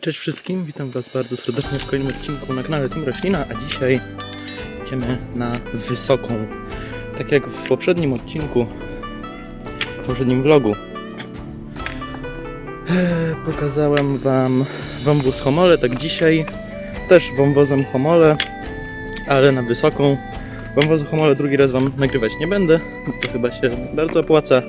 Cześć wszystkim, witam Was bardzo serdecznie w kolejnym odcinku na kanale Team Roślina, a dzisiaj idziemy na wysoką. Tak jak w poprzednim odcinku, w poprzednim vlogu, e, pokazałem Wam wąwóz homole, tak dzisiaj też wąwozem homole, ale na wysoką. Wąwozu homole drugi raz Wam nagrywać nie będę, to chyba się bardzo opłaca,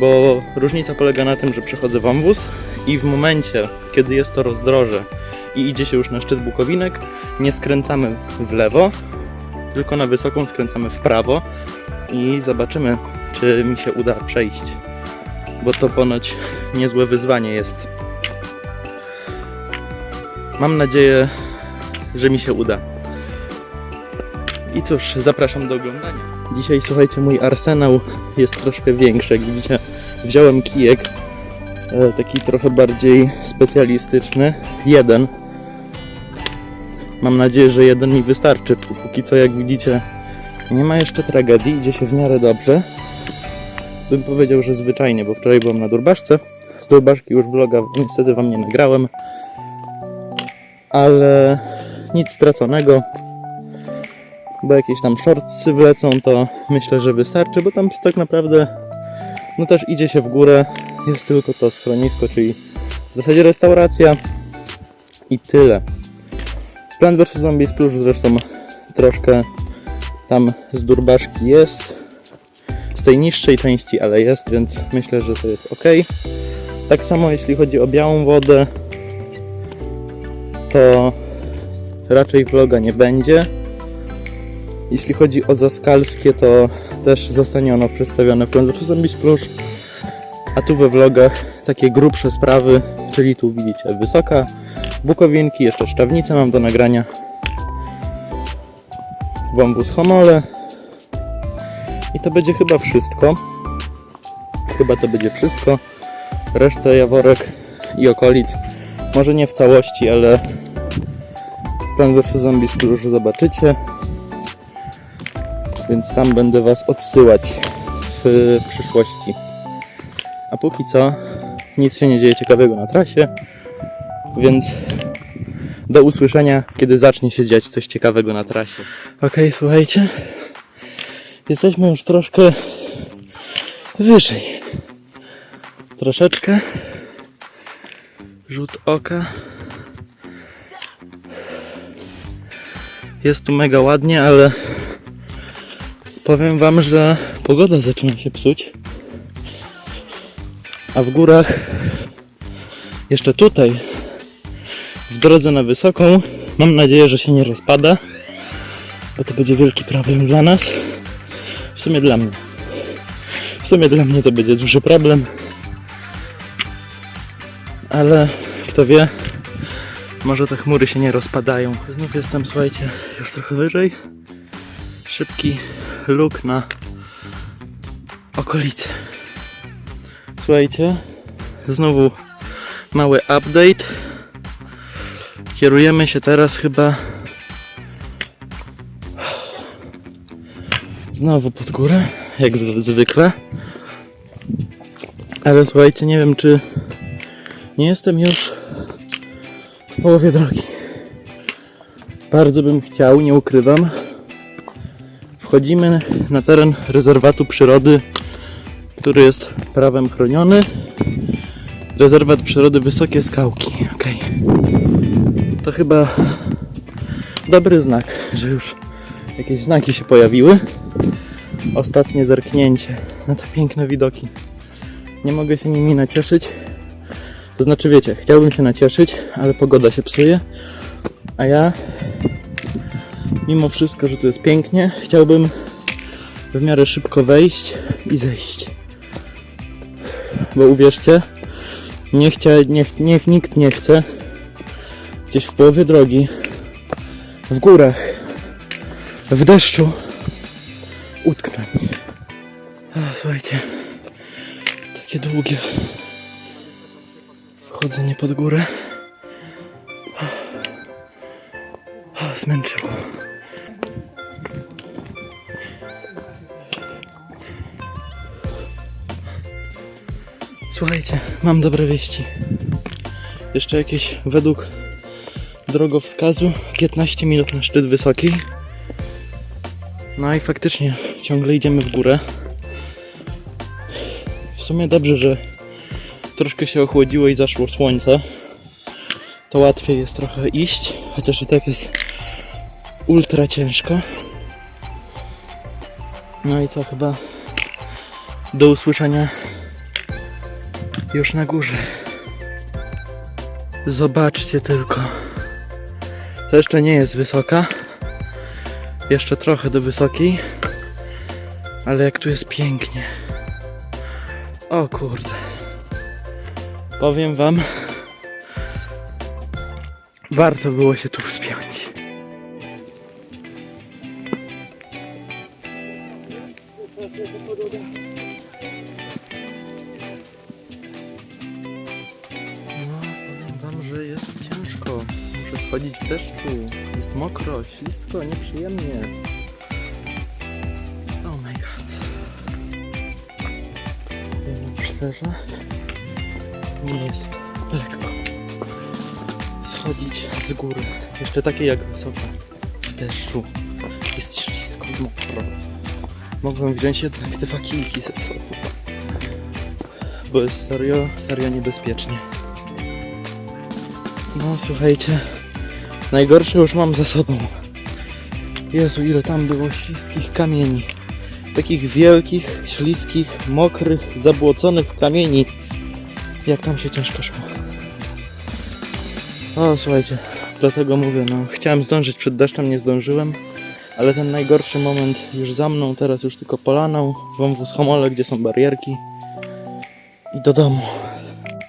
bo różnica polega na tym, że przechodzę wąwóz i w momencie, kiedy jest to rozdroże i idzie się już na szczyt Bukowinek, nie skręcamy w lewo, tylko na wysoką skręcamy w prawo i zobaczymy, czy mi się uda przejść, bo to ponoć niezłe wyzwanie jest. Mam nadzieję, że mi się uda. I cóż, zapraszam do oglądania. Dzisiaj, słuchajcie, mój arsenał jest troszkę większy. Jak widzicie, wziąłem kijek, e, taki trochę bardziej specjalistyczny. Jeden. Mam nadzieję, że jeden mi wystarczy. Póki co, jak widzicie, nie ma jeszcze tragedii, idzie się w miarę dobrze. Bym powiedział, że zwyczajnie, bo wczoraj byłem na Durbaszce. Z Durbaszki już vloga niestety wam nie nagrałem. Ale nic straconego. Bo jakieś tam shortsy wlecą, to myślę, że wystarczy, bo tam tak naprawdę no też idzie się w górę. Jest tylko to schronisko, czyli w zasadzie restauracja i tyle. Plan vs Zombies Plus zresztą troszkę tam z durbaszki jest. Z tej niższej części, ale jest, więc myślę, że to jest ok. Tak samo jeśli chodzi o białą wodę, to raczej vloga nie będzie. Jeśli chodzi o zaskalskie, to też zostanie ono przedstawione w vs Zombies Plus. A tu we vlogach takie grubsze sprawy, czyli tu widzicie wysoka, bukowinki, jeszcze szczawnicę mam do nagrania, wąwóz homole i to będzie chyba wszystko. Chyba to będzie wszystko. Resztę Jaworek i okolic, może nie w całości, ale w Plan vs Zombies już zobaczycie. Więc tam będę Was odsyłać w przyszłości. A póki co nic się nie dzieje ciekawego na trasie, więc do usłyszenia, kiedy zacznie się dziać coś ciekawego na trasie. Okej, słuchajcie. Jesteśmy już troszkę wyżej. Troszeczkę. Rzut oka. Jest tu mega ładnie, ale powiem wam, że pogoda zaczyna się psuć. A w górach, jeszcze tutaj, w drodze na wysoką, mam nadzieję, że się nie rozpada, bo to będzie wielki problem dla nas. W sumie dla mnie. W sumie dla mnie to będzie duży problem. Ale kto wie, może te chmury się nie rozpadają. Znów jestem, słuchajcie, już trochę wyżej. Szybki luk na okolicy. Słuchajcie, znowu mały update. Kierujemy się teraz chyba znowu pod górę, jak zw- zwykle. Ale słuchajcie, nie wiem czy nie jestem już w połowie drogi. Bardzo bym chciał, nie ukrywam. Wchodzimy na teren rezerwatu przyrody który jest prawem chroniony. Rezerwat przyrody Wysokie Skałki. Okej. To chyba dobry znak, że już jakieś znaki się pojawiły. Ostatnie zerknięcie na te piękne widoki. Nie mogę się nimi nacieszyć. To znaczy, wiecie, chciałbym się nacieszyć, ale pogoda się psuje. A ja, mimo wszystko, że tu jest pięknie, chciałbym w miarę szybko wejść i zejść bo uwierzcie, nie chcia, niech, niech nikt nie chce gdzieś w połowie drogi, w górach, w deszczu utknąć. Słuchajcie, takie długie wchodzenie pod górę. A, zmęczyło. Słuchajcie, mam dobre wieści. Jeszcze jakieś według drogowskazu 15 minut na szczyt wysoki. No i faktycznie ciągle idziemy w górę. W sumie dobrze, że troszkę się ochłodziło i zaszło słońce. To łatwiej jest trochę iść, chociaż i tak jest ultra ciężko. No i co chyba do usłyszenia już na górze. Zobaczcie tylko. To jeszcze nie jest wysoka. Jeszcze trochę do wysokiej. Ale jak tu jest pięknie. O kurde. Powiem wam. Warto było się tu wspiąć. Muszę schodzić w deszczu. Jest mokro, ślisko, nieprzyjemnie. Oh my god. Wam szczerze, nie jest lekko schodzić z góry. Jeszcze takie jak wysoka. W deszczu. Jest ślisko mokro. Mogłem wziąć jednak dwa kijki ze sobą. Bo jest serio, serio niebezpiecznie. No słuchajcie, najgorsze już mam za sobą. Jezu, ile tam było śliskich kamieni. Takich wielkich, śliskich, mokrych, zabłoconych kamieni. Jak tam się ciężko szło. O, słuchajcie, dlatego mówię, no, chciałem zdążyć przed deszczem, nie zdążyłem. Ale ten najgorszy moment już za mną, teraz już tylko polaną, wąwóz homole, gdzie są barierki. I do domu.